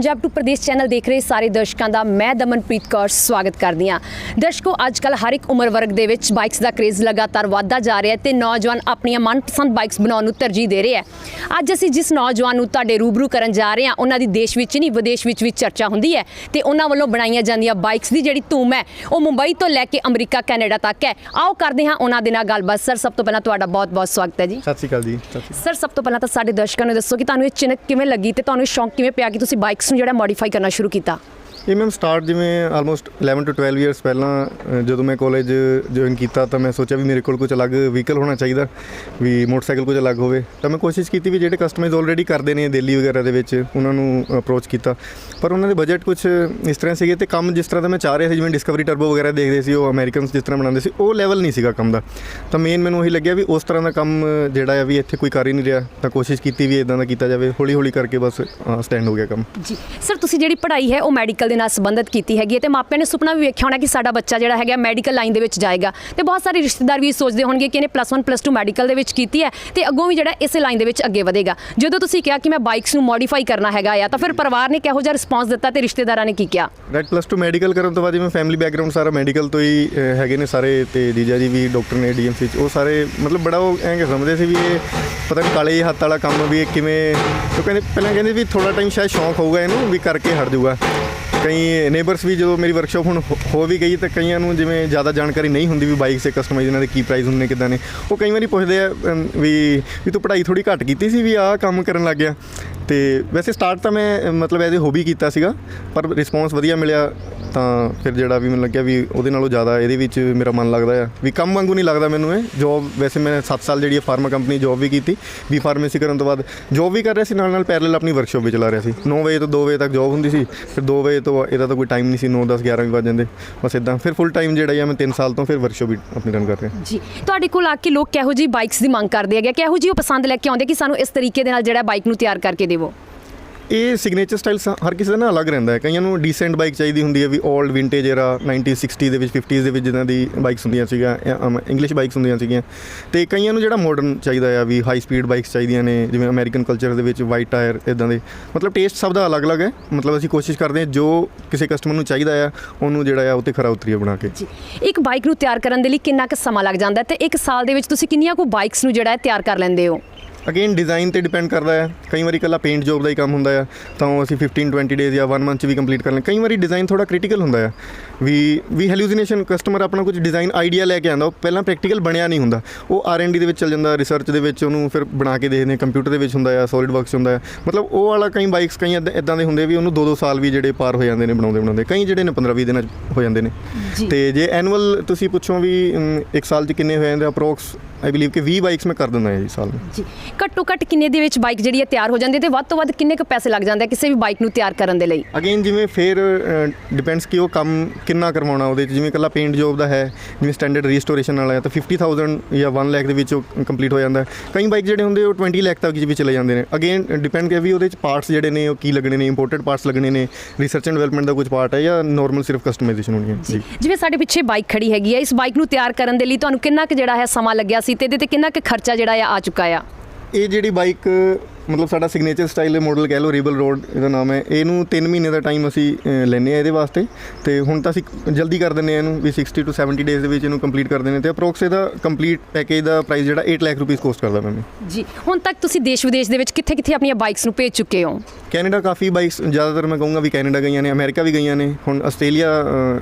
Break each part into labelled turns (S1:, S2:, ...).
S1: Punjab to Pradesh channel ਦੇਖ ਰਹੇ ਸਾਰੇ ਦਰਸ਼ਕਾਂ ਦਾ ਮੈਂ ਦਮਨਪ੍ਰੀਤ ਕੌਰ ਸਵਾਗਤ ਕਰਦੀ ਹਾਂ। ਦਰਸ਼ਕੋ ਅੱਜ-ਕੱਲ ਹਰ ਇੱਕ ਉਮਰ ਵਰਗ ਦੇ ਵਿੱਚ ਬਾਈਕਸ ਦਾ ਕ੍ਰੇਜ਼ ਲਗਾਤਾਰ ਵਧਦਾ ਜਾ ਰਿਹਾ ਹੈ ਤੇ ਨੌਜਵਾਨ ਆਪਣੀਆਂ ਮਨਪਸੰਦ ਬਾਈਕਸ ਬਣਾਉਣ ਨੂੰ ਤਰਜੀਹ ਦੇ ਰਹੇ ਹੈ। ਅੱਜ ਅਸੀਂ ਜਿਸ ਨੌਜਵਾਨ ਨੂੰ ਤੁਹਾਡੇ ਰੂਬਰੂ ਕਰਨ ਜਾ ਰਹੇ ਹਾਂ ਉਹਨਾਂ ਦੀ ਦੇਸ਼ ਵਿੱਚ ਨਹੀਂ ਵਿਦੇਸ਼ ਵਿੱਚ ਵੀ ਚਰਚਾ ਹੁੰਦੀ ਹੈ ਤੇ ਉਹਨਾਂ ਵੱਲੋਂ ਬਣਾਈਆਂ ਜਾਂਦੀਆਂ ਬਾਈਕਸ ਦੀ ਜਿਹੜੀ ਧੂਮ ਹੈ ਉਹ ਮੁੰਬਈ ਤੋਂ ਲੈ ਕੇ ਅਮਰੀਕਾ ਕੈਨੇਡਾ ਤੱਕ ਹੈ। ਆਓ ਕਰਦੇ ਹਾਂ ਉਹਨਾਂ ਦੇ ਨਾਲ ਗੱਲਬਾਤ। ਸਰ ਸਭ ਤੋਂ ਪਹਿਲਾਂ ਤੁਹਾਡਾ ਬਹੁਤ-ਬਹੁਤ ਸਵਾਗਤ ਹੈ ਜੀ।
S2: ਸਤਿ ਸ਼੍ਰੀ ਅਕਾਲ ਜੀ। ਸ਼੍ਰੀ
S1: ਸਭ ਤੋਂ ਪਹਿਲਾਂ ਤਾਂ ਸਾਡੇ ਦਰਸ਼ਕਾਂ ਨੂੰ ਦੱਸੋ ਕਿ ਤੁਹਾਨੂੰ ਇਹ ਚਿਨਕ ਕਿਵੇਂ ਲੱਗੀ ਤੇ ਤੁਹਾਨੂੰ ਸ਼ੌਂਕ ਕਿਵੇਂ ਪਿਆ ਕਿ ਤੁਸੀਂ ਬਾਈਕਸ ਨੂੰ ਜਿਹੜਾ ਮੋਡੀਫਾਈ ਕਰਨਾ ਸ਼ੁਰੂ ਕੀਤਾ।
S2: ਇਹ ਮੈਮ ਸਟਾਰਟ ਜਿਵੇਂ ਆਲਮੋਸਟ 11 ਟੂ 12 ਇਅਰਸ ਪਹਿਲਾਂ ਜਦੋਂ ਮੈਂ ਕਾਲਜ ਜੁਆਇਨ ਕੀਤਾ ਤਾਂ ਮੈਂ ਸੋਚਿਆ ਵੀ ਮੇਰੇ ਕੋਲ ਕੁਝ ਅਲੱਗ ਵਹੀਕਲ ਹੋਣਾ ਚਾਹੀਦਾ, ਵੀ ਮੋਟਰਸਾਈਕਲ ਕੁਝ ਅਲੱਗ ਹੋਵੇ। ਤਾਂ ਮੈਂ ਕੋਸ਼ਿਸ਼ ਕੀਤੀ ਵੀ ਜਿਹੜੇ ਕਸਟਮਾਈਜ਼ ਆਲਰੇਡੀ ਕਰਦੇ ਨੇ ਦਿੱਲੀ ਵਗੈਰਾ ਦੇ ਵਿੱਚ, ਉਹਨਾਂ ਨੂੰ ਅਪਰੋਚ ਕੀਤਾ। ਪਰ ਉਹਨਾਂ ਦੇ ਬਜਟ ਕੁਝ ਇਸ ਤਰ੍ਹਾਂ ਸੀਗੇ ਤੇ ਕੰਮ ਜਿਸ ਤਰ੍ਹਾਂ ਦਾ ਮੈਂ ਚਾਹ ਰਿਹਾ ਸੀ, ਜਿਵੇਂ ਡਿਸਕਵਰੀ ਟਰਬੋ ਵਗੈਰਾ ਦੇਖਦੇ ਸੀ, ਉਹ ਅਮਰੀਕਨਸ ਜਿਸ ਤਰ੍ਹਾਂ ਬਣਾਉਂਦੇ ਸੀ, ਉਹ ਲੈਵਲ ਨਹੀਂ ਸੀਗਾ ਕੰਮ ਦਾ। ਤਾਂ ਮੇਨ ਮੈਨੂੰ ਉਹੀ ਲੱਗਿਆ ਵੀ ਉਸ ਤਰ੍ਹਾਂ ਦਾ ਕੰਮ ਜਿਹੜਾ ਆ ਵੀ ਇੱਥੇ ਕੋਈ ਕਰ ਹੀ ਨਹੀਂ ਰਿਹਾ। ਤਾਂ ਕੋਸ਼ਿਸ਼ ਕੀਤੀ ਵੀ ਇਦਾਂ ਦਾ ਕੀਤਾ ਜਾਵੇ ਹੌਲੀ ਹੌਲੀ ਕਰਕੇ ਬਸ ਸਟੈਂਡ ਹੋ ਗਿਆ ਕੰਮ।
S1: ਜੀ। ਸਰ ਤੁਸੀਂ ਜਿਹੜੀ ਪੜ੍ਹਾਈ ਹੈ ਉਹ ਮੈਡੀਕਲ ਦੇ ਨਾਲ ਸੰਬੰਧਿਤ ਕੀਤੀ ਹੈਗੀ ਹੈ ਤੇ ਮਾਪਿਆਂ ਨੇ ਸੁਪਨਾ ਵੀ ਵੇਖਿਆ ਹੋਣਾ ਕਿ ਸਾਡਾ ਬੱਚਾ ਜਿਹੜਾ ਹੈਗਾ ਮੈਡੀਕਲ ਲਾਈਨ ਦੇ ਵਿੱਚ ਜਾਏਗਾ। ਤੇ ਬਹੁਤ ਸਾਰੇ ਰਿਸ਼ਤੇਦਾਰ ਵੀ ਸੋਚਦੇ ਹੋਣਗੇ ਕਿ ਇਹਨੇ ਪਲੱਸ 1 ਪਲੱਸ 2 ਮੈਡੀਕਲ ਦੇ ਵਿੱਚ ਕੀਤੀ ਹੈ ਤੇ ਅੱਗੋਂ ਵੀ ਜਿਹੜਾ ਇਸੇ ਲਾਈਨ ਦੇ ਵਿੱਚ ਅੱਗੇ ਵਧੇਗਾ। ਜਦੋਂ ਤੁਸੀਂ ਕਿਹਾ ਕਿ ਮੈਂ ਬਾਈਕਸ ਨੂੰ ਮੋਡੀਫਾਈ ਕਰਨਾ ਹੈਗਾ ਆ, ਤਾਂ ਫਿਰ ਪਰਿਵਾਰ ਨੇ ਕਿਹੋ ਜਿਹਾ ਰਿਸਪਾਂਸ ਦਿੱਤਾ ਤੇ ਰਿਸ਼ਤੇਦਾਰਾਂ ਨੇ ਕੀ ਕਿਹਾ?
S2: ਰੈਡ ਪਲੱਸ 2 ਮੈਡੀਕਲ ਕਰਨ ਤੋਂ ਬਾਅਦ ਜਿਵੇਂ ਫੈਮਿਲੀ ਬੈਕਗ੍ਰਾਉਂਡ ਸਾਰਾ ਮੈਡੀਕਲ ਤੋਂ ਹੀ ਹੈਗੇ ਨੇ ਸਾਰੇ ਤੇ ਜੀਜਾ ਜੀ ਵੀ ਡਾਕਟਰ ਨੇ ਡੀਐਮਸੀ ਚ, ਉਹ ਸਾਰੇ ਮਤਲਬ ਬੜਾ ਉਹ ਐਂ ਸਮਝਦੇ ਸੀ ਵੀ ਇਹ ਪਤਾ ਨਹੀਂ ਕਾਲੇ ਹੱਥ ਵਾਲਾ ਕੰਮ ਵੀ ਇਹ ਕਿਵੇਂ, ਉਹ ਕਹਿੰਦੇ, ਪਹਿਲਾਂ ਕਹਿੰਦੇ ਵੀ ਥੋੜਾ ਟਾਈਮ ਸ਼ਾਇਦ ਸ਼ੌਂਕ ਹੋਊਗਾ ਇਹਨੂੰ ਵੀ ਕਰਕੇ ਹਟ ਜਾਊਗਾ। ਕਈ ਨੇਬਰਸ ਵੀ ਜਦੋਂ ਮੇਰੀ ਵਰਕਸ਼ਾਪ ਹੁਣ ਹੋ- ਹੋ ਵੀ ਗਈ ਤਾਂ ਕਈਆਂ ਨੂੰ ਜਿਵੇਂ ਜ਼ਿਆਦਾ ਜਾਣਕਾਰੀ ਨਹੀਂ ਹੁੰਦੀ ਵੀ ਬਾਈਕਸ ਸੇ ਕਸਟਮਾਈਜ਼ ਇਹਨਾਂ ਦੇ ਕੀ ਪ੍ਰਾਈਸ ਹੁੰਦੇ ਨੇ, ਕਿਦਾਂ ਨੇ। ਉਹ ਕਈ ਵਾਰੀ ਪੁੱਛਦੇ ਆ ਵੀ ਵੀ ਤੂੰ ਪੜ੍ਹਾਈ ਥੋੜੀ ਘੱਟ ਕੀਤੀ ਸੀ ਵੀ ਆਹ ਕੰਮ ਕਰਨ ਲੱਗ ਗਿਆ। ਤੇ ਵੈਸੇ ਸਟਾਰਟ ਤਾਂ ਮੈਂ, ਮਤਲਬ ਐਜ਼ ਹੌਬੀ ਕੀਤਾ ਸੀਗਾ, ਪਰ ਰਿਸਪੌਂਸ ਵਧੀਆ ਮਿਲਿਆ। ਤਾਂ ਫਿਰ ਜਿਹੜਾ ਵੀ ਮੈਨੂੰ ਲੱਗਿਆ ਵੀ ਉਹਦੇ ਨਾਲੋਂ ਜ਼ਿਆਦਾ ਇਹਦੇ ਵਿੱਚ ਮੇਰਾ ਮਨ ਲੱਗਦਾ ਆ। ਵੀ ਕੰਮ ਵਾਂਗੂ ਨਹੀਂ ਲੱਗਦਾ ਮੈਨੂੰ ਇਹ। ਜੋਬ ਵੈਸੇ ਮੈਂ 7 ਸਾਲ ਜਿਹੜੀ ਫਾਰਮਾ ਕੰਪਨੀ ਜੋਬ ਵੀ ਕੀਤੀ, ਵੀ ਫਾਰਮੇਸੀ ਕਰਨ ਤੋਂ ਬਾਅਦ ਜੋਬ ਵੀ ਕਰ ਰਿਹਾ ਸੀ, ਨਾਲ ਨਾਲ ਪੈਰਲਲ ਆਪਣੀ ਵਰਕਸ਼ਾਪ ਵੀ ਚਲਾ ਰਿਹਾ ਸੀ। 9 ਵਜੇ ਤੋਂ 2 ਵਜੇ ਤੱਕ ਜੋਬ ਹੁੰਦੀ ਸੀ, ਫਿਰ 2 ਵਜੇ ਤੋਂ ਇਹਦਾ ਤਾਂ ਕੋਈ ਟਾਈਮ ਨਹੀਂ ਸੀ 9 10 11 ਵਜੇ ਵੱਜ ਜਾਂਦੇ, ਬਸ ਇਦਾਂ ਫਿਰ ਫੁੱਲ ਟਾਈਮ ਜਿਹੜਾ ਆ, ਮੈਂ 3 ਸਾਲ ਤੋਂ ਫਿਰ ਵਰਕਸ਼ਾਪ ਵੀ ਆਪਣੀ ਰਨ ਕਰ ਰਿਹਾ।
S1: ਜੀ, ਤੁਹਾਡੇ ਕੋਲ ਆ ਕੇ ਲੋਕ ਕਿਹੋ ਜਿਹੀ ਬਾਈਕਸ ਦੀ ਮੰਗ ਕਰਦੇ ਹੈਗੇ ਕਿਹੋ ਜਿਹੀ ਉਹ ਪਸੰਦ ਲੈ ਕੇ ਆਉਂਦੇ ਕਿ ਸਾਨੂੰ ਇਸ ਤਰੀਕੇ ਦੇ ਨਾਲ ਜਿਹੜਾ ਬਾਈਕ ਨੂੰ ਤਿਆਰ ਕਰਕੇ ਦੇਵੋ?
S2: ਇਹ ਸਿਗਨੇਚਰ ਸਟਾਈਲ ਹਰ ਕਿਸੇ ਦਾ ਨਾ ਅਲੱਗ ਰਹਿੰਦਾ ਹੈ। ਕਈਆਂ ਨੂੰ ਡੀਸੈਂਟ ਬਾਈਕ ਚਾਹੀਦੀ ਹੁੰਦੀ ਹੈ ਵੀ 올ਡ ਵਿੰਟੇਜ era 90 60 ਦੇ ਵਿੱਚ 50s ਦੇ ਵਿੱਚ ਜਿੱਦਾਂ ਦੀ ਬਾਈਕਸ ਹੁੰਦੀਆਂ ਸੀਗੀਆਂ ਇੰਗਲਿਸ਼ ਬਾਈਕਸ ਹੁੰਦੀਆਂ ਸੀਗੀਆਂ। ਤੇ ਕਈਆਂ ਨੂੰ ਜਿਹੜਾ ਮਾਡਰਨ ਚਾਹੀਦਾ ਆ ਵੀ ਹਾਈ ਸਪੀਡ ਬਾਈਕਸ ਚਾਹੀਦੀਆਂ ਨੇ, ਜਿਵੇਂ ਅਮਰੀਕਨ ਕਲਚਰ ਦੇ ਵਿੱਚ ਵਾਈਟ ਟਾਇਰ ਇਦਾਂ ਦੇ। ਮਤਲਬ ਟੇਸਟ ਸਭ ਦਾ ਅਲੱਗ-ਅਲੱਗ ਹੈ। ਮਤਲਬ ਅਸੀਂ ਕੋਸ਼ਿਸ਼ ਕਰਦੇ ਹਾਂ ਜੋ ਕਿਸੇ ਕਸਟਮਰ ਨੂੰ ਚਾਹੀਦਾ ਆ, ਉਹਨੂੰ ਜਿਹੜਾ ਆ ਉਹ ਤੇ ਖਰਾ ਉਤਰੀਏ ਬਣਾ ਕੇ।
S1: ਜੀ। ਇੱਕ ਬਾਈਕ ਨੂੰ ਤਿਆਰ ਕਰਨ ਦੇ ਲਈ ਕਿੰਨਾ ਕੁ ਸਮਾਂ ਲੱਗ ਜਾਂਦਾ ਹੈ ਤੇ ਇੱਕ ਸਾਲ ਦੇ ਵਿੱਚ ਤੁਸੀਂ ਕਿੰਨੀਆਂ ਕੁ ਬਾਈਕਸ ਨੂੰ ਜਿਹੜਾ ਹੈ ਤਿਆਰ ਕਰ ਲੈਂਦੇ ਹੋ?
S2: ਅਗੇਨ ਡਿਜ਼ਾਈਨ ਤੇ ਡਿਪੈਂਡ ਕਰਦਾ ਹੈ। ਕਈ ਵਾਰੀ ਇਕੱਲਾ ਪੇਂਟ ਜੋਬ ਦਾ ਹੀ ਕੰਮ ਹੁੰਦਾ ਹੈ। ਤਾਂ ਉਹ ਅਸੀਂ 15 20 ਡੇਜ਼ ਜਾਂ 1 ਮੰਥ ਚ ਵੀ ਕੰਪਲੀਟ ਕਰ ਲੈਂਦੇ ਕਈ ਵਾਰੀ ਡਿਜ਼ਾਈਨ ਥੋੜਾ ਕ੍ਰਿਟੀਕਲ ਹੁੰਦਾ ਹੈ। ਵੀ ਵੀ ਹੈਲੂਸੀਨੇਸ਼ਨ ਕਸਟਮਰ ਆਪਣਾ ਕੁਝ ਡਿਜ਼ਾਈਨ ਆਈਡੀਆ ਲੈ ਕੇ ਆਉਂਦਾ ਉਹ ਪਹਿਲਾਂ ਪ੍ਰੈਕਟੀਕਲ ਬਣਿਆ ਨਹੀਂ ਹੁੰਦਾ। ਉਹ ਆਰ&ਡੀ ਦੇ ਵਿੱਚ ਚੱਲ ਜਾਂਦਾ ਰਿਸਰਚ ਦੇ ਵਿੱਚ ਉਹਨੂੰ ਫਿਰ ਬਣਾ ਕੇ ਦੇਖਦੇ ਕੰਪਿਊਟਰ ਦੇ ਵਿੱਚ ਹੁੰਦਾ ਹੈ ਸੋਲਿਡ ਵਰਕਸ ਹੁੰਦਾ ਹੈ। ਮਤਲਬ ਉਹ ਵਾਲਾ ਕਈ ਬਾਈਕਸ ਕਈ ਇਦਾਂ ਦੇ ਹੁੰਦੇ ਵੀ ਉਹਨੂੰ 2-2 ਸਾਲ ਵੀ ਜਿਹੜੇ ਪਾਰ ਹੋ ਜਾਂਦੇ ਨੇ ਬਣਾਉਂਦੇ ਬਣਾਉਂਦੇ। ਕਈ ਜਿਹੜੇ ਨੇ 15-20 ਦਿਨਾਂ ਹੋ ਜਾਂਦੇ ਨੇ। ਤੇ ਜੇ ਐਨੂਅਲ ਤੁਸੀਂ ਪੁੱਛੋ ਵੀ ਇੱਕ ਸਾਲ ਚ ਕਿੰਨੇ ਹੋ ਜਾਂਦੇ ਅਪਰੋਕਸ ਆਈ ਬਲੀਵ ਕਿ 20 ਬਾਈਕਸ ਮੈਂ ਕਰ ਦਿੰਦਾ ਹਾਂ ਜੀ ਸਾਲ ਨੂੰ।
S1: ਜੀ ਘੱਟੋ ਘੱਟ ਕਿੰਨੇ ਦੇ ਵਿੱਚ ਬਾਈਕ ਜਿਹੜੀ ਹੈ ਤਿਆਰ ਹੋ ਜਾਂਦੀ ਹੈ ਤੇ ਵੱਧ ਤੋਂ ਵੱਧ ਕਿੰਨੇ ਕੁ ਪੈਸੇ ਲੱਗ ਜਾਂਦੇ ਆ ਕਿਸੇ ਵੀ ਬਾਈਕ ਨੂੰ ਤਿਆਰ ਕਰਨ ਦੇ ਲਈ?
S2: ਅਗੇਨ ਜਿਵੇਂ ਫਿਰ ਡਿਪੈਂਡਸ ਕਿ ਉਹ ਕੰਮ ਕਿੰਨਾ ਕਰਵਾਉਣਾ ਉਹਦੇ 'ਚ। ਜਿਵੇਂ ਇਕੱਲਾ ਪੇਂਟ ਜੋਬ ਦਾ ਹੈ ਜਿਵੇਂ ਸਟੈਂਡਰਡ ਰੀਸਟੋਰੇਸ਼ਨ ਵਾਲਾ ਹੈ ਤਾਂ 50000 ਜਾਂ 1 ਲੱਖ ਦੇ ਵਿੱਚ ਉਹ ਕੰਪਲੀਟ ਹੋ ਜਾਂਦਾ। ਕਈ ਬਾਈਕ ਜਿਹੜੇ ਹੁੰਦੇ ਉਹ 20 ਲੱਖ ਤੱਕ ਵੀ ਚਲੇ ਜਾਂਦੇ ਨੇ। ਅਗੇਨ ਡਿਪੈਂਡ ਕਿ ਵੀ ਉਹਦੇ 'ਚ ਪਾਰਟਸ ਜਿਹੜੇ ਨੇ ਉਹ ਕੀ ਲੱਗਣੇ ਨੇ ਇੰਪੋਰਟਡ ਪਾਰਟਸ ਲੱਗਣੇ ਨੇ ਰਿਸਰਚ ਐਂਡ ਡਿਵੈਲਪਮੈਂਟ ਦਾ ਕੁਝ ਪਾਰਟ ਹੈ ਜਾਂ ਨਾਰਮਲ ਸਿਰਫ ਕਸਟਮਾਈਜ਼ੇਸ਼ਨ ਹੋਣੀ ਹੈ ਜੀ
S1: ਜਿਵੇਂ ਸਾਡੇ ਪਿੱਛੇ ਬਾਈਕ ਖੜੀ ਹੈਗੀ ਹੈ ਇਸ ਬਾਈਕ ਨੂੰ ਤਿਆਰ ਕਰਨ ਦੇ ਲਈ ਤੁਹਾਨੂੰ ਕਿੰਨਾ ਕੁ ਜਿਹੜਾ ਹੈ ਸਮਾਂ ਲੱਗਿਆ ਸੀ? ਤੇ ਇਹਦੇ ਤੇ ਕਿੰਨਾ ਕੁ ਖਰਚਾ ਜਿਹੜਾ ਆ ਆ ਚੁੱਕਾ ਆ?
S2: ਇਹ ਜਿਹੜੀ ਬਾਈਕ ਮਤਲਬ ਸਾਡਾ ਸਿਗਨੇਚਰ ਸਟਾਈਲ ਮਾਡਲ ਕਹਿ ਲਓ ਰੀਬਲ ਰੋਡ ਇਹਦਾ ਨਾਮ ਹੈ। ਇਹਨੂੰ 3 ਮਹੀਨੇ ਦਾ ਟਾਈਮ ਅਸੀਂ ਲੈਂਦੇ ਆ ਇਹਦੇ ਵਾਸਤੇ। ਤੇ ਹੁਣ ਤਾਂ ਅਸੀਂ ਜਲਦੀ ਕਰ ਦਿੰਦੇ ਆ ਇਹਨੂੰ ਵੀ 60 ਟੂ 70 ਡੇਜ਼ ਦੇ ਵਿੱਚ ਇਹਨੂੰ ਕੰਪਲੀਟ ਕਰ ਦਿੰਦੇ ਤੇ ਅਪਰੋਕਸ ਇਹਦਾ ਕੰਪਲੀਟ ਪੈਕੇਜ ਦਾ ਪ੍ਰਾਈਸ ਜਿਹੜਾ 8 ਲੱਖ ਰੁਪਏ ਕੋਸਟ ਕਰਦਾ ਮੈਨੂੰ
S1: ਜੀ ਹੁਣ ਤੱਕ ਤੁਸੀਂ ਦੇਸ਼ ਵਿਦੇਸ਼ ਦੇ ਵਿੱਚ ਕਿੱਥੇ ਕਿੱਥੇ ਆਪਣੀਆਂ ਬਾਈਕਸ ਨੂੰ ਭੇਜ ਚੁੱਕੇ ਹੋ?
S2: ਕੈਨੇਡਾ ਕਾਫੀ ਬਾਈਕਸ ਜ਼ਿਆਦਾਤਰ ਮੈਂ ਕਹੂੰਗਾ ਵੀ ਕੈਨੇਡਾ ਗਈਆਂ ਨੇ ਅਮਰੀਕਾ ਵੀ ਗਈਆਂ ਨੇ। ਹੁਣ ਆਸਟ੍ਰੇਲੀਆ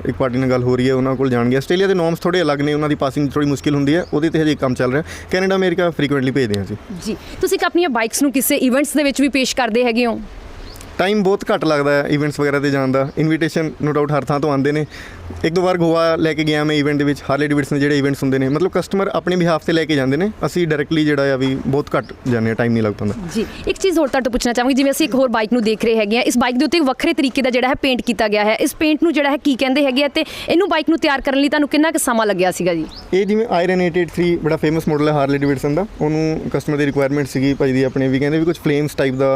S2: ਇੱਕ ਪਾਰਟੀ ਨਾਲ ਗੱਲ ਹੋ ਰਹੀ ਹੈ ਉਹਨਾਂ ਕੋਲ ਜਾਣਗੇ। ਆਸਟ੍ਰੇਲੀਆ ਦੇ ਨੋਰਮਸ ਥੋੜੇ ਅਲੱਗ ਨੇ ਉਹਨਾਂ ਦੀ ਪਾਸਿੰਗ ਥੋੜੀ ਮੁਸ਼ਕਿਲ ਹੁੰਦੀ ਹੈ। ਉਹਦੇ ਤੇ ਹਜੇ ਕੰਮ ਚੱਲ ਰਿਹਾ। ਕੈਨੇਡਾ ਅਮਰੀਕਾ ਫ੍ਰੀਕੁਐਂਟਲੀ ਭੇਜਦੇ ਹਾਂ ਅਸੀਂ।
S1: ਜੀ ਤੁਸੀਂ ਆਪਣੀਆਂ ਬਾਈਕਸ ਨੂੰ ਕਿਸੇ ਇਵੈਂਟਸ ਦੇ ਵਿੱਚ ਵੀ ਪੇਸ਼ ਕਰਦੇ ਹੈਗੇ ਹੋ?
S2: ਟਾਈਮ ਬਹੁਤ ਘੱਟ ਲੱਗਦਾ ਹੈ ਇਵੈਂਟਸ ਵਗੈਰਾ ਤੇ ਜਾਣ ਦਾ। ਇਨਵੀਟੇਸ਼ਨ ਨੋ ਡਾਊਟ ਹਰ ਥਾਂ ਤੋਂ ਆਉਂਦੇ ਨੇ। ਇੱਕ ਦੋ ਵਾਰ ਗੋਆ ਲੈ ਕੇ ਗਿਆ ਮੈਂ ਇਵੈਂਟ ਦੇ ਵਿੱਚ ਹਾਰਲੇ ਡੇਵਿਡਸਨ ਦੇ ਜਿਹੜੇ ਇਵੈਂਟਸ ਹੁੰਦੇ ਨੇ ਮਤਲਬ ਕਸਟਮਰ ਆਪਣੇ ਬਿਹਾਫ ਤੇ ਲੈ ਕੇ ਜਾਂਦੇ ਨੇ। ਅਸੀਂ ਡਾਇਰੈਕਟਲੀ ਜਿਹੜਾ ਆ ਵੀ ਬਹੁਤ ਘੱਟ ਜਾਂਦੇ ਆ ਟਾਈਮ ਨਹੀਂ ਲੱਗ ਪਾਉਂਦਾ
S1: ਜੀ ਇੱਕ ਚੀਜ਼ ਹੋਰ ਤੁਹਾਡੇ ਪੁੱਛਣਾ ਚਾਹਾਂਗੀ ਜਿਵੇਂ ਅਸੀਂ ਇੱਕ ਹੋਰ ਬਾਈਕ ਨੂੰ ਦੇਖ ਰਹੇ ਹੈਗੇ ਆ ਇਸ ਬਾਈਕ ਦੇ ਉੱਤੇ ਵੱਖਰੇ ਤਰੀਕੇ ਦਾ ਜਿਹੜਾ ਹੈ ਪੇਂਟ ਕੀਤਾ ਗਿਆ ਹੈ। ਇਸ ਪੇਂਟ ਨੂੰ ਜਿਹੜਾ ਹੈ ਕੀ ਕਹਿੰਦੇ ਹੈਗੇ ਆ ਤੇ ਇਹਨੂੰ ਬਾਈਕ ਨੂੰ ਤਿਆਰ ਕਰਨ ਲਈ ਤੁਹਾਨੂੰ ਕਿੰਨਾ ਕੁ ਸਮਾਂ ਲੱਗਿਆ ਸੀਗਾ ਜੀ?
S2: ਇਹ ਜਿਵੇਂ ਆਇਰਨ 883 ਬੜਾ ਫੇਮਸ ਮਾਡਲ ਹੈ ਹਾਰਲੇ ਡੇਵਿਡਸਨ ਦਾ। ਉਹਨੂੰ ਕਸਟਮਰ ਦੀ ਰਿਕੁਆਇਰਮੈਂਟ ਸੀਗੀ ਭਾਈ ਦੀ ਆਪਣੇ ਵੀ ਕਹਿੰਦੇ ਵੀ ਕੁਝ ਫਲੇਮਸ ਟਾਈਪ ਦਾ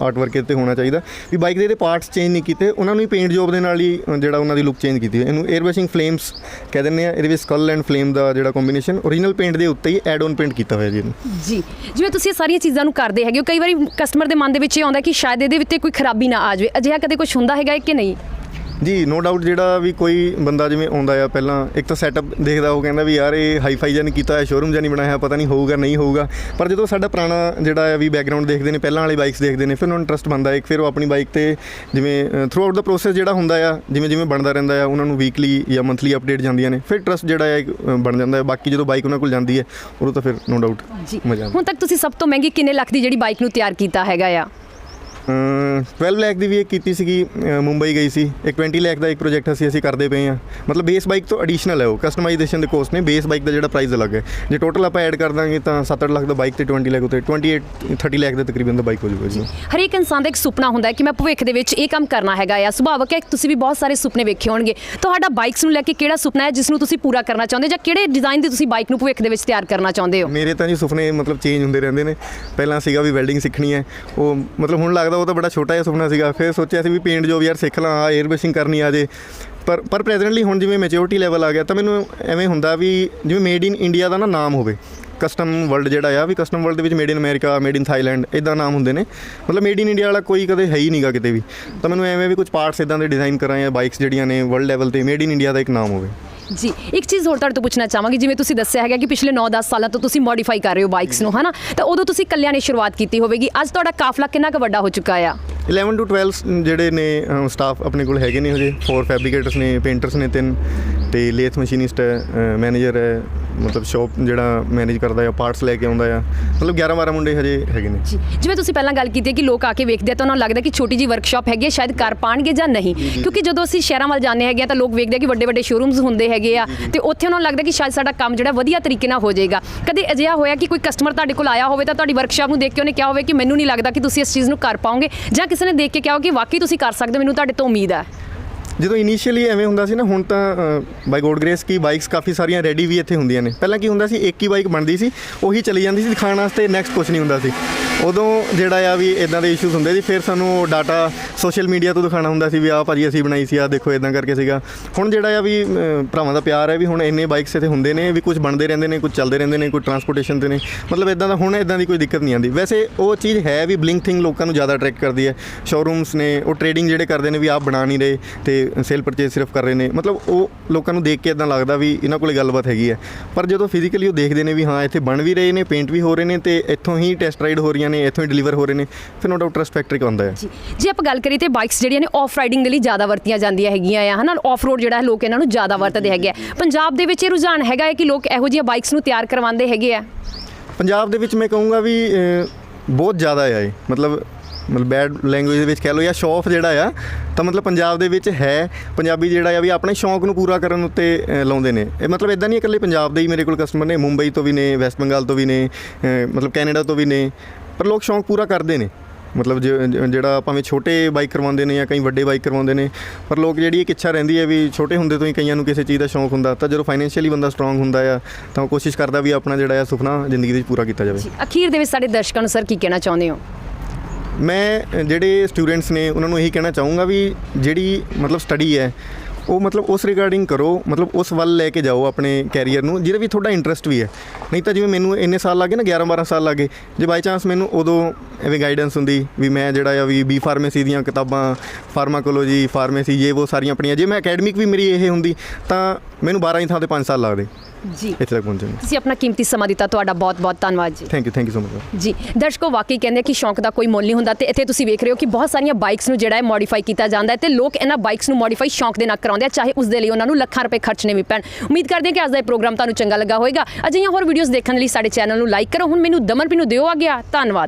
S2: ਆਰਟ ਵਰਕ ਇੱਥੇ ਹੋਣਾ ਚਾਹੀਦਾ। ਵੀ ਬਾਈਕ ਦੇ ਇਹਦੇ ਪਾਰਟਸ ਚੇਂਜ ਨਹੀਂ ਕੀਤੇ ਉਹਨਾਂ ਨੂੰ ਹੀ ਪੇਂਟ ਜੋਬ ਦੇ ਨਾਲ ਹੀ ਜਿਹੜਾ ਉਹਨਾਂ ਦੀ ਲੁੱਕ ਚੇਂਜ ਕੀਤੀ ਹੈ। ਇਹਨੂੰ ਇਹਨੂੰ ਫਲੇਮਸ ਕਹਿ ਦਿੰਦੇ ਆ। ਇਹਦੇ ਵਿੱਚ ਸਕਲ ਐਂਡ ਫਲੇਮ ਦਾ ਜਿਹੜਾ ਕੰਬੀਨੇਸ਼ਨ ਓਰੀਜਨਲ ਪੇਂਟ ਦੇ ਉੱਤੇ ਹੀ ਐਡ ਔਨ ਪੇਂਟ ਕੀਤਾ ਹੋਇਆ ਜੀ ਇਹਨੂੰ।
S1: ਜੀ। ਜਿਵੇਂ ਤੁਸੀਂ ਸਾਰੀਆਂ ਚੀਜ਼ਾਂ ਨੂੰ ਕਰਦੇ ਹੈਗੇ ਹੋ, ਕਈ ਵਾਰੀ ਕਸਟਮਰ ਦੇ ਮਨ ਦੇ ਵਿੱਚ ਇਹ ਆਉਂਦਾ ਕਿ ਸ਼ਾਇਦ ਇਹਦੇ ਵਿੱਚ ਕੋਈ ਖਰਾਬੀ ਨਾ ਆ ਜਾਵੇ। ਅਜਿਹਾ ਕਦੇ ਕੁਝ ਹੁੰਦਾ ਹੈਗਾ ਕਿ ਨਹੀਂ?
S2: ਜੀ ਨੋ ਡਾਊਟ ਜਿਹੜਾ ਵੀ ਕੋਈ ਬੰਦਾ ਜਿਵੇਂ ਆਉਂਦਾ ਆ ਪਹਿਲਾਂ ਇੱਕ ਤਾਂ ਸੈਟਅਪ ਦੇਖਦਾ ਉਹ ਕਹਿੰਦਾ ਵੀ ਯਾਰ ਇਹ ਹਾਈ ਫਾਈ ਜਾਂ ਨਹੀਂ ਕੀਤਾ ਹੈ ਸ਼ੋਰੂਮ ਜਾਂ ਨਹੀਂ ਬਣਾਇਆ ਪਤਾ ਨਹੀਂ ਹੋਊਗਾ ਨਹੀਂ ਹੋਊਗਾ। ਪਰ ਜਦੋਂ ਸਾਡਾ ਪੁਰਾਣਾ ਜਿਹੜਾ ਆ ਵੀ ਬੈਕਗ੍ਰਾਉਂਡ ਦੇਖਦੇ ਨੇ ਪਹਿਲਾਂ ਵਾਲੀ ਬਾਈਕਸ ਦੇਖਦੇ ਨੇ ਫਿਰ ਉਹਨਾਂ ਨੂੰ ਇੰਟਰਸਟ ਬਣਦਾ ਇੱਕ ਫਿਰ ਉਹ ਆਪਣੀ ਬਾਈਕ ਤੇ ਜਿਵੇਂ ਥਰੂ ਆਊਟ ਦਾ ਪ੍ਰੋਸੈਸ ਜਿਹੜਾ ਹੁੰਦਾ ਆ ਜਿਵੇਂ ਜਿਵੇਂ ਬਣਦਾ ਰਹਿੰਦਾ ਆ ਉਹਨਾਂ ਨੂੰ ਵੀਕਲੀ ਜਾਂ ਮੰਥਲੀ ਅਪਡੇਟ ਜਾਂਦੀਆਂ ਨੇ ਫਿਰ ਟਰਸਟ ਜਿਹੜਾ ਹੈ ਬਣ ਜਾਂਦਾ ਹੈ ਬਾਕੀ ਜਦੋਂ ਬਾਈਕ ਉਹਨਾਂ ਕੋਲ ਜਾਂਦੀ ਹੈ ਉਦੋਂ ਤਾਂ ਫਿਰ ਨੋ ਡਾਊਟ ਮਜ਼ਾ
S1: ਹੁਣ ਤੱਕ ਤੁਸੀਂ ਸਭ ਤੋਂ ਮਹਿੰਗੀ ਕਿੰਨੇ ਲੱਖ ਦੀ ਜਿਹੜੀ ਬਾਈਕ ਨੂੰ ਤਿਆਰ ਕੀਤਾ ਹੈਗਾ ਆ?
S2: 12 ਲੱਖ ਦੀ ਵੀ ਇੱਕ ਕੀਤੀ ਸੀਗੀ ਮੁੰਬਈ ਗਈ ਸੀ। ਇੱਕ 20 ਲੱਖ ਦਾ ਇੱਕ ਪ੍ਰੋਜੈਕਟ ਅਸੀਂ ਅਸੀਂ ਕਰਦੇ ਪਏ ਹਾਂ। ਮਤਲਬ ਬੇਸ ਬਾਈਕ ਤੋਂ ਐਡੀਸ਼ਨਲ ਹੈ ਉਹ। ਕਸਟਮਾਈਜੇਸ਼ਨ ਦੇ ਕੋਸਟ ਨੇ। ਬੇਸ ਬਾਈਕ ਦਾ ਜਿਹੜਾ ਪ੍ਰਾਈਸ ਅਲੱਗ ਹੈ। ਜੇ ਟੋਟਲ ਆਪਾਂ ਐਡ ਕਰ ਦਾਂਗੇ ਤਾਂ 7-8 ਲੱਖ ਦਾ ਬਾਈਕ ਤੇ 20 ਲੱਖ ਉਤੇ 28 30 ਲੱਖ ਦੇ ਤਕਰੀਬਨ ਦਾ ਬਾਈਕ ਹੋ ਜਾਊਗਾ ਜੀ।
S1: ਹਰੇਕ ਇਨਸਾਨ ਦਾ ਇੱਕ ਸੁਪਨਾ ਹੁੰਦਾ ਹੈ ਕਿ ਮੈਂ ਭਵਿੱਖ ਦੇ ਵਿੱਚ ਇਹ ਕੰਮ ਕਰਨਾ ਹੈਗਾ ਆ। ਸੁਭਾਵਕ ਹੈ ਤੁਸੀਂ ਵੀ ਬਹੁਤ ਸਾਰੇ ਸੁਪਨੇ ਵੇਖੇ ਹੋਣਗੇ। ਤੁਹਾਡਾ ਬਾਈਕਸ ਨੂੰ ਲੈ ਕੇ ਕਿਹੜਾ ਸੁਪਨਾ ਹੈ ਜਿਸ ਨੂੰ ਤੁਸੀਂ ਪੂਰਾ ਕਰਨਾ ਚਾਹੁੰਦੇ ਜਾਂ ਕਿਹੜੇ ਡਿਜ਼ਾਈਨ ਦੀ ਤੁਸੀਂ ਬਾਈਕ ਨੂੰ ਭਵਿੱਖ ਦੇ ਵਿੱਚ ਤਿਆਰ ਕਰਨਾ ਚਾਹੁੰਦੇ ਹੋ?
S2: ਮੇਰੇ ਤਾਂ ਜੀ ਸੁਪਨੇ ਮਤਲਬ ਚੇਂਜ ਹੁੰਦੇ ਰਹਿੰਦੇ ਨੇ। ਪਹਿਲਾਂ ਸੀਗਾ ਵੀ ਵੈਲਡਿੰਗ ਸਿੱਖਣੀ ਹੈ। ਉਹ ਮਤਲਬ ਹੁਣ ਲੱਗਦਾ ਉਹ ਤਾਂ ਬੜਾ ਛੋਟਾ ਜਿਹਾ ਸੁਪਨਾ ਸੀਗਾ। ਫਿਰ ਸੋਚਿਆ ਸੀ ਵੀ ਪੇਂਟ ਜੋਬ ਯਾਰ ਸਿੱਖ ਲਾਂ ਆ 에ਅਰ ਬੇਸਿੰਗ ਕਰਨੀ ਆ ਜੇ। ਪਰ ਪਰ ਪ੍ਰੈਜ਼ੈਂਟਲੀ ਹੁਣ ਜਿਵੇਂ ਮੈਚਿਓਰਿਟੀ ਲੈਵਲ ਆ ਗਿਆ, ਤਾਂ ਮੈਨੂੰ ਐਵੇਂ ਹੁੰਦਾ ਵੀ ਜਿਵੇਂ ਮੇਡ ਇਨ ਇੰਡੀਆ ਦਾ ਨਾ ਨਾਮ ਹੋਵੇ। ਕਸਟਮ ਵਰਲਡ ਜਿਹੜਾ ਆ, ਵੀ ਕਸਟਮ ਵਰਲਡ ਦੇ ਵਿੱਚ made in America made in Thailand ਇਦਾਂ ਨਾਮ ਹੁੰਦੇ ਨੇ। ਮਤਲਬ ਮੇਡ ਇਨ ਇੰਡੀਆ ਵਾਲਾ ਕੋਈ ਕਦੇ ਹੈ ਹੀ ਨਹੀਂਗਾ ਕਿਤੇ ਵੀ। ਤਾਂ ਮੈਨੂੰ ਐਵੇਂ ਵੀ ਕੁਝ ਪਾਰਟਸ ਇਦਾਂ ਦੇ ਡਿਜ਼ਾਈਨ ਕਰਾਂ ਜਾਂ ਬਾਈਕਸ ਜਿਹੜੀਆਂ ਨੇ ਵਰਲਡ ਲੈਵਲ ਤੇ ਮੇਡ ਇਨ ਇੰਡੀਆ ਦਾ ਇੱਕ ਨਾਮ ਹੋਵੇ।
S1: ਜੀ, ਇੱਕ ਚੀਜ਼ ਹੋਰ ਤੁਹਾਡੇ ਤੋਂ ਪੁੱਛਣਾ ਚਾਹਾਂਗੀ, ਜਿਵੇਂ ਤੁਸੀਂ ਦੱਸਿਆ ਹੈਗਾ ਕਿ ਪਿਛਲੇ 9-10 ਸਾਲਾਂ ਤੋਂ ਤੁਸੀਂ ਮੋਡੀਫਾਈ ਕਰ ਰਹੇ ਹੋ ਬਾਈਕਸ ਨੂੰ, ਹਨਾ? ਤਾਂ ਉਦੋਂ ਤੁਸੀਂ ਇਕੱਲਿਆਂ ਨੇ ਸ਼ੁਰੂਆਤ ਕੀਤੀ ਹੋਵੇਗੀ, ਅੱਜ ਤੁਹਾਡਾ ਕਾਫਲਾ ਕਿੰਨਾ ਕੁ ਵੱਡਾ ਹੋ ਚੁੱਕਾ ਆ?
S2: 11 ਟੂ 12 ਜਿਹੜੇ ਨੇ ਸਟਾਫ ਆਪਣੇ ਕੋਲ ਹੈਗੇ ਨੇ ਹਜੇ। ਫੋਰ ਫੈਬਰੀਕੇਟਰਸ ਨੇ ਪੇਂਟਰਸ ਨੇ ਤਿੰਨ, ਤੇ ਲੇਥ ਮਸ਼ੀਨਿਸਟ ਹੈ ਮੈਨੇਜਰ ਹੈ ਮਤਲਬ ਸ਼ਾਪ ਜਿਹੜਾ ਮੈਨੇਜ ਕਰਦਾ ਹੈ ਪਾਰਟਸ ਲੈ ਕੇ ਆਉਂਦਾ ਆ ਮਤਲਬ 11 12 ਮੁੰਡੇ ਹਜੇ ਹੈਗੇ ਨੇ।
S1: ਜੀ ਜਿਵੇਂ ਤੁਸੀਂ ਪਹਿਲਾਂ ਗੱਲ ਕੀਤੀ ਹੈ ਕਿ ਲੋਕ ਆ ਕੇ ਵੇਖਦੇ ਆ ਤਾਂ ਉਹਨਾਂ ਨੂੰ ਲੱਗਦਾ ਕਿ ਛੋਟੀ ਜੀ ਵਰਕਸ਼ਾਪ ਹੈਗੀ ਹੈ ਸ਼ਾਇਦ ਕਰ ਪਾਣਗੇ ਜਾਂ ਨਹੀਂ। ਕਿਉਂਕਿ ਜਦੋਂ ਅਸੀਂ ਸ਼ਹਿਰਾਂ ਵੱਲ ਜਾਂਦੇ ਹੈਗੇ ਆ ਤਾਂ ਲੋਕ ਵੇਖਦੇ ਆ ਕਿ ਵੱਡੇ ਵੱਡੇ ਸ਼ੋਰੂਮਸ ਹੁੰਦੇ ਹੈਗੇ ਆ ਤੇ ਉੱਥੇ ਉਹਨਾਂ ਨੂੰ ਲੱਗਦਾ ਕਿ ਸ਼ਾਇਦ ਸਾਡਾ ਕੰਮ ਜਿਹੜਾ ਵਧੀਆ ਤਰੀਕੇ ਨਾਲ ਹੋ ਜਾਏਗਾ। ਕਦੇ ਅਜਿਹਾ ਹੋਇਆ ਕਿ ਕੋਈ ਕਸਟਮਰ ਤੁਹਾਡੇ ਕੋਲ ਆਇਆ ਹੋਵੇ ਤਾਂ ਤੁਹਾਡੀ ਵਰਕਸ਼ਾਪ ਨੂੰ ਦੇਖ ਕੇ ਉਹਨੇ ਕਿਹਾ ਹੋਵੇ ਕਿ ਮੈਨੂੰ ਨਹੀਂ ਲੱਗਦਾ ਕਿ ਤੁਸੀਂ ਇਸ ਚੀਜ਼ ਨੂੰ ਕਰ ਪਾਓਗੇ ਜਾਂ ਕਿਸੇ ਨੇ ਦੇਖ ਕੇ ਕਿਹਾ ਹੋ ਕਿ ਵਾਕਈ ਤੁਸੀਂ ਕਰ ਸਕਦੇ ਮੈਨੂੰ ਤੁਹਾਡੇ ਤੋਂ ਉਮੀਦ ਹੈ
S2: ਜਦੋਂ ਇਨੀਸ਼ੀਅਲੀ ਐਵੇਂ ਹੁੰਦਾ ਸੀ ਨਾ, ਹੁਣ ਤਾਂ ਬਾਈ ਗੋਡ ਗ੍ਰੇਸ ਕੀ ਬਾਈਕਸ ਕਾਫੀ ਸਾਰੀਆਂ ਰੈਡੀ ਵੀ ਇੱਥੇ ਹੁੰਦੀਆਂ ਨੇ। ਪਹਿਲਾਂ ਕੀ ਹੁੰਦਾ ਸੀ, ਇੱਕ ਹੀ ਬਾਈਕ ਬਣਦੀ ਸੀ, ਉਹੀ ਚਲੀ ਜਾਂਦੀ ਸੀ, ਦਿਖਾਉਣ ਵਾਸਤੇ ਨੈਕਸਟ ਕੁਝ ਨਹੀਂ ਹੁੰਦਾ ਸੀ। ਉਦੋਂ ਜਿਹੜਾ ਆ ਵੀ ਇਦਾਂ ਦੇ ਇਸ਼ੂਸ ਹੁੰਦੇ ਸੀ, ਫਿਰ ਸਾਨੂੰ ਡਾਟਾ ਸੋਸ਼ਲ ਮੀਡੀਆ ਤੋਂ ਦਿਖਾਉਣਾ ਹੁੰਦਾ ਸੀ ਵੀ ਆਹ ਭਾਜੀ ਅਸੀਂ ਬਣਾਈ ਸੀ ਆ ਦੇਖੋ ਇਦਾਂ ਕਰਕੇ ਸੀਗਾ। ਹੁਣ ਜਿਹੜਾ ਆ ਵੀ ਭਰਾਵਾਂ ਦਾ ਪਿਆਰ ਹੈ ਵੀ ਹੁਣ ਇੰਨੇ ਬਾਈਕਸ ਇੱਥੇ ਹੁੰਦੇ ਨੇ ਵੀ ਕੁਝ ਬਣਦੇ ਰਹਿੰਦੇ ਨੇ, ਕੁਝ ਚੱਲਦੇ ਰਹਿੰਦੇ ਨੇ ਕੋਈ ਟਰਾਂਸਪੋਰਟੇਸ਼ਨ ਤੇ ਨੇ। ਮਤਲਬ ਇਦਾਂ ਦਾ ਹੁਣ ਇਦਾਂ ਦੀ ਕੋਈ ਦਿੱਕਤ ਨਹੀਂ ਆਉਂਦੀ। ਵੈਸੇ ਉਹ ਚੀਜ਼ ਹੈ ਵੀ ਬਲਿੰਕ ਥਿੰਗ ਲੋਕਾਂ ਨੂੰ ਜ਼ਿਆਦਾ ਅਟਰੈਕਟ ਕਰਦੀ ਹੈ। ਸ਼ੋਰੂਮਸ ਨੇ, ਉਹ ਟ੍ਰੇਡਿੰਗ ਜਿਹੜੇ ਕਰਦੇ ਨੇ ਵੀ ਆਪ ਬਣਾ ਨਹੀਂ ਰਹੇ ਤੇ ਸੇਲ ਪਰਚੇਸ ਸਿਰਫ ਕਰ ਰਹੇ ਨੇ। ਮਤਲਬ ਉਹ ਲੋਕਾਂ ਨੂੰ ਦੇਖ ਕੇ ਇਦਾਂ ਲੱਗਦਾ ਵੀ ਇਹਨਾਂ ਕੋਲੇ ਗੱਲਬਾਤ ਹੈਗੀ ਹੈ। ਪਰ ਜਦੋਂ ਫਿਜ਼ੀਕਲੀ ਉਹ ਦੇਖਦੇ ਨੇ ਵੀ ਹਾਂ, ਇੱਥੇ ਬਣ ਵੀ ਰਹੇ ਨੇ ਪੇਂਟ ਵੀ ਹੋ ਰਹੇ ਨੇ ਤੇ ਇੱਥੋਂ ਹੀ ਟੈਸਟ ਰਾਈਡ ਹੋ ਰਹੀਆਂ ਨੇ ਇੱਥੋਂ ਹੀ ਡਿਲੀਵਰ ਹੋ ਰਹੇ ਨੇ ਫਿਰ ਨੋ ਡਾਊਟ ਟਰਸਟ ਫੈਕਟਰੀ ਆਉਂਦਾ ਹੈ।
S1: ਜੀ ਜੇ ਆਪਾਂ ਗੱਲ ਕਰੀਏ ਤੇ ਬਾਈਕਸ ਜਿਹੜੀਆਂ ਨੇ ਆਫ ਰਾਈਡਿੰਗ ਦੇ ਲਈ ਜ਼ਿਆਦਾ ਵਰਤੀਆਂ ਜਾਂਦੀਆਂ ਹੈਗੀਆਂ ਆ ਹਨਾ? ਆਫ ਰੋਡ ਜਿਹੜਾ ਹੈ ਲੋਕ ਇਹਨਾਂ ਨੂੰ ਜ਼ਿਆਦਾ ਵਰਤਦੇ ਹੈਗੇ ਆ। ਪੰਜਾਬ ਦੇ ਵਿੱਚ ਇਹ ਰੁਝਾਨ ਹੈਗਾ ਹੈ ਕਿ ਲੋਕ ਇਹੋ ਜਿਹੀਆਂ ਬਾਈਕਸ ਨੂੰ ਤਿਆਰ ਕਰਵਾਉਂਦੇ ਹੈਗੇ ਆ?
S2: ਪੰਜਾਬ ਦੇ ਵਿੱਚ ਮੈਂ ਕਹੂੰਗਾ ਵੀ ਬਹੁਤ ਜ਼ਿਆਦਾ ਆ ਇਹ। ਮਤਲਬ ਮਤਲਬ ਬੈਡ ਲੈਂਗੁਏਜ ਦੇ ਵਿੱਚ ਕਹਿ ਲਓ ਜਾਂ ਸ਼ੌਫ ਜਿਹੜਾ ਆ ਤਾਂ ਮਤਲਬ ਪੰਜਾਬ ਦੇ ਵਿੱਚ ਹੈ। ਪੰਜਾਬੀ ਜਿਹੜਾ ਆ ਵੀ ਆਪਣੇ ਸ਼ੌਂਕ ਨੂੰ ਪੂਰਾ ਕਰਨ ਉੱਤੇ ਲਾਉਂਦੇ ਨੇ। ਇਹ ਮਤਲਬ ਇਦਾਂ ਨਹੀਂ ਇਕੱਲੇ ਪੰਜਾਬ ਦੇ ਹੀ ਮੇਰੇ ਕੋਲ ਕਸਟਮਰ ਨੇ ਮੁੰਬਈ ਤੋਂ ਵੀ ਨੇ ਵੈਸਟ ਬੰਗਾਲ ਤੋਂ ਵੀ ਨੇ ਮਤਲਬ ਕੈਨੇਡਾ ਤੋਂ ਵੀ ਨੇ। ਪਰ ਲੋਕ ਸ਼ੌਂਕ ਪੂਰਾ ਕਰਦੇ ਨੇ। ਮਤਲਬ ਜਿਹੜਾ ਭਾਵੇਂ ਛੋਟੇ ਬਾਈਕ ਕਰਵਾਉਂਦੇ ਨੇ ਜਾਂ ਕਈ ਵੱਡੇ ਬਾਈਕ ਕਰਵਾਉਂਦੇ ਨੇ ਪਰ ਲੋਕ ਜਿਹੜੀ ਇੱਕ ਇੱਛਾ ਰਹਿੰਦੀ ਹੈ ਵੀ ਛੋਟੇ ਹੁੰਦੇ ਤੋਂ ਹੀ ਕਈਆਂ ਨੂੰ ਕਿਸੇ ਚੀਜ਼ ਦਾ ਸ਼ੌਂਕ ਹੁੰਦਾ ਤਾਂ ਜਦੋਂ ਫਾਈਨੈਂਸ਼ੀਅਲੀ ਬੰਦਾ ਸਟਰੋਂਗ ਹੁੰਦਾ ਆ ਤਾਂ ਉਹ ਕੋਸ਼ਿਸ਼ ਕਰਦਾ ਵੀ ਆਪਣਾ ਜਿਹੜਾ ਆ ਸੁਪਨਾ ਜ਼ਿੰਦਗੀ ਦੇ ਵਿੱਚ ਪੂਰਾ ਕੀਤਾ ਜਾਵੇ।
S1: ਅਖੀਰ ਦੇ ਵਿੱਚ ਸਾਡੇ ਦਰਸ਼ਕਾਂ ਨੂੰ ਸਰ ਕੀ ਕਹਿਣਾ ਚਾਹੁੰਦੇ ਹੋ?
S2: ਮੈਂ ਜਿਹੜੇ ਸਟੂਡੈਂਟਸ ਨੇ ਉਹਨਾਂ ਨੂੰ ਇਹੀ ਕਹਿਣਾ ਚਾਹੂੰਗਾ ਵੀ ਜਿਹੜੀ ਮਤਲਬ ਸਟੱਡੀ ਹੈ ਉਹ ਮਤਲਬ ਉਸ ਰਿਗਾਰਡਿੰਗ ਕਰੋ, ਮਤਲਬ ਉਸ ਵੱਲ ਲੈ ਕੇ ਜਾਓ ਆਪਣੇ ਕੈਰੀਅਰ ਨੂੰ ਜਿਹਦੇ ਵਿੱਚ ਤੁਹਾਡਾ ਇੰਟਰਸਟ ਵੀ ਹੈ। ਨਹੀਂ ਤਾਂ ਜਿਵੇਂ ਮੈਨੂੰ ਇੰਨੇ ਸਾਲ ਲੱਗੇ ਨਾ 11 12 ਸਾਲ ਲੱਗੇ ਜੇ ਬਾਈ ਚਾਂਸ ਮੈਨੂੰ ਉਦੋਂ ਐਵੇਂ ਗਾਈਡੈਂਸ ਹੁੰਦੀ ਵੀ ਮੈਂ ਜਿਹੜਾ ਆ ਵੀ ਬੀ ਫਾਰਮੇਸੀ ਦੀਆਂ ਕਿਤਾਬਾਂ ਫਾਰਮਾਕੋਲੋਜੀ ਫਾਰਮੇਸੀ ਇਹ ਉਹ ਸਾਰੀਆਂ ਆਪਣੀਆਂ, ਜੇ ਮੈਂ ਅਕੈਡਮਿਕ ਵੀ ਮੇਰੀ ਇਹ ਹੁੰਦੀ, ਤਾਂ ਮੈਨੂੰ 12 ਹੀ ਥਾਂ ਤੇ 5 ਸਾਲ ਲੱਗਦੇ।
S1: ਜੀ।
S2: ਇੱਥੇ ਤੱਕ ਪਹੁੰਚਣ ਨੂੰ।
S1: ਤੁਸੀਂ ਆਪਣਾ ਕੀਮਤੀ ਸਮਾਂ ਦਿੱਤਾ ਤੁਹਾਡਾ ਬਹੁਤ ਬਹੁਤ ਧੰਨਵਾਦ ਜੀ।
S2: Thank you thank you so much
S1: ਜੀ ਦਰਸ਼ਕੋ ਵਾਕਈ ਕਹਿੰਦੇ ਕਿ ਸ਼ੌਂਕ ਦਾ ਕੋਈ ਮੁੱਲ ਨਹੀਂ ਹੁੰਦਾ ਤੇ ਇੱਥੇ ਤੁਸੀਂ ਵੇਖ ਰਹੇ ਹੋ ਕਿ ਬਹੁਤ ਸਾਰੀਆਂ ਬਾਈਕਸ ਨੂੰ ਜਿਹੜਾ ਹੈ ਮੋਡੀਫਾਈ ਕੀਤਾ ਜਾਂਦਾ ਹੈ ਤੇ ਲੋਕ ਇਹਨਾਂ ਬਾਈਕਸ ਨੂੰ ਮੋਡੀਫਾਈ ਸ਼ੌਂਕ ਦੇ ਨਾਲ ਕਰਾਉਂਦੇ ਆ ਚਾਹੇ ਉਸ ਦੇ ਲਈ ਉਹਨਾਂ ਨੂੰ ਲੱਖਾਂ ਰੁਪਏ ਖਰਚਣੇ ਵੀ ਪੈਣ। ਉਮੀਦ ਕਰਦੇ ਹਾਂ ਕਿ ਅੱਜ ਦਾ ਇਹ ਪ੍ਰੋਗਰਾਮ ਤੁਹਾਨੂੰ ਚੰਗਾ ਲੱਗਾ ਹੋਵੇਗਾ ਅਜਿਹੀਆਂ ਹੋਰ ਵੀਡੀਓਜ਼ ਦੇਖਣ ਲਈ ਸਾਡੇ ਚੈਨਲ ਨੂੰ ਲਾਈਕ ਕਰੋ। ਹੁਣ ਮੈਨੂੰ ਦਮਨਪੀ ਨੂੰ ਦਿਓ ਆ। ਗਿਆ ਧੰਨਵਾਦ।